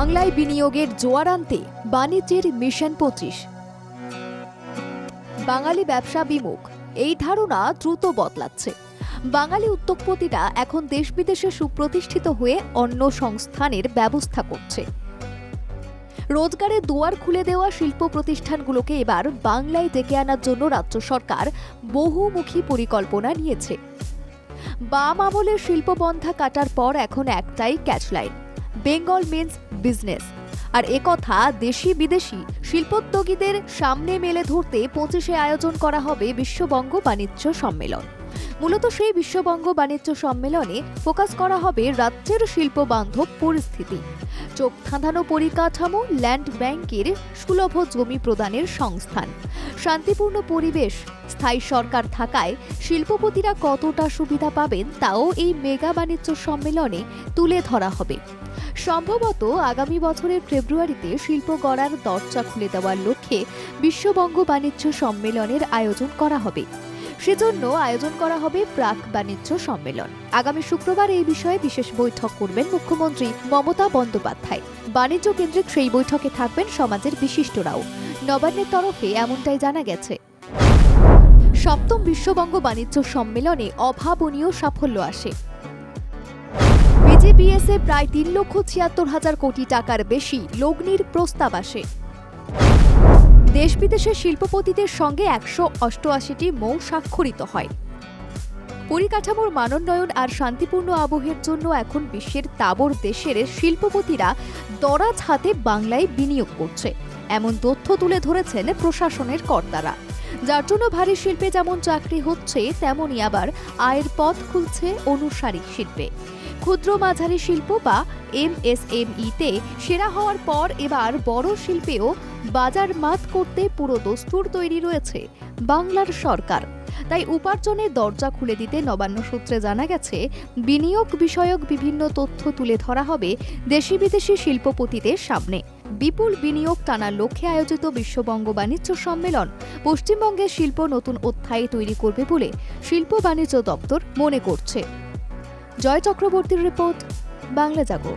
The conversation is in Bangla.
বাংলায় বিনিয়োগের জোয়ার আনতে বাণিজ্যের মিশন পঁচিশ। বাঙালি ব্যবসা বিমুখ, এই ধারণা দ্রুত বদলাচ্ছে। বাঙালি উদ্যোগপতিরা এখন দেশ বিদেশে সুপ্রতিষ্ঠিত হয়ে অন্য সংস্থানের ব্যবস্থা করছে। রোজগারের দুয়ার খুলে দেওয়া শিল্প প্রতিষ্ঠানগুলোকে এবার বাংলায় ডেকে আনার জন্য রাজ্য সরকার বহুমুখী পরিকল্পনা নিয়েছে। বাম আমলের শিল্পবন্ধা কাটার পর এখন একটাই ক্যাচলাইন বেঙ্গল মিন্স বিজনেস। আর একথা দেশি বিদেশি শিল্পোদ্যোগীদের সামনে মেলে ধরতে পঁচিশে আয়োজন করা হবে বিশ্ববঙ্গ বাণিজ্য সম্মেলন। মূলত সেই বিশ্ববঙ্গ বাণিজ্য সম্মেলনে ফোকাস করা হবে রাজ্যের শিল্প বান্ধব পরিস্থিতি। চোখ ধাঁধানো পরিকাঠামো, ল্যান্ড ব্যাংকের সুলভ জমি প্রদানের সংস্থান। শান্তিপূর্ণ পরিবেশ, স্থায়ী সরকার থাকায় শিল্পপতিরা কতটা সুবিধা পাবেন তাও এই মেগা বাণিজ্য সম্মেলনে তুলে ধরা হবে। সম্ভবত আগামী বছরের ফেব্রুয়ারিতে শিল্প গড়ার দরজা খুলে দেওয়ার লক্ষ্যে বিশ্ববঙ্গ বাণিজ্য সম্মেলনের আয়োজন করা হবে। সেজন্য আয়োজন করা হবে প্রাক বাণিজ্য সম্মেলন। আগামী শুক্রবার এই বিষয়ে বিশেষ বৈঠক করবেন মুখ্যমন্ত্রী মমতা বন্দ্যোপাধ্যায়। বাণিজ্য কেন্দ্রিক সেই বৈঠকে থাকবেন সমাজের বিশিষ্টরাও। নবান্নের তরফে এমনটাই জানা গেছে। সপ্তম বিশ্ববঙ্গ বাণিজ্য সম্মেলনে অভাবনীয় সাফল্য আসে। বিজেপিএসে প্রায় তিন লক্ষ ছিয়াত্তর হাজার কোটি টাকার বেশি লগ্নির প্রস্তাব আসে। দেশ বিদেশের শিল্পপতিদের সঙ্গে একশো অষ্টআশিটি মৌ স্বাক্ষরিত হয়। পরিকাঠামোর মানোন্নয়ন আর শান্তিপূর্ণ আবহের জন্য এখন বিশ্বের তাবর দেশের শিল্পপতিরা দরাজ হাতে বাংলায় বিনিয়োগ করছে। এমন তথ্য তুলে ধরেছেন প্রশাসনের কর্তারা। যার জন্য ভারী শিল্পে যেমন চাকরি হচ্ছে তেমনই আবার আয়ের পথ খুলছে অনুসারী শিল্পে। ক্ষুদ্র মাঝারি শিল্প বা এমএসএমইতে সেরা হওয়ার পর এবার বড় শিল্পেও বাজার মাত করতে পুরো দস্তুর তৈরি রয়েছে বাংলার সরকার। তাই উপার্জনের দরজা খুলে দিতে নবান্ন সূত্রে জানা গেছে, বিনিয়োগ বিষয়ক বিভিন্ন তথ্য তুলে ধরা হবে দেশি বিদেশি শিল্পপতিদের সামনে। বিপুল বিনিয়োগ টানার লক্ষ্যে আয়োজিত বিশ্ববঙ্গ বাণিজ্য সম্মেলন পশ্চিমবঙ্গের শিল্প নতুন অধ্যায় তৈরি করবে বলে শিল্প বাণিজ্য দপ্তর মনে করছে। জয় চক্রবর্তীর রিপোর্ট বাংলা জাগো।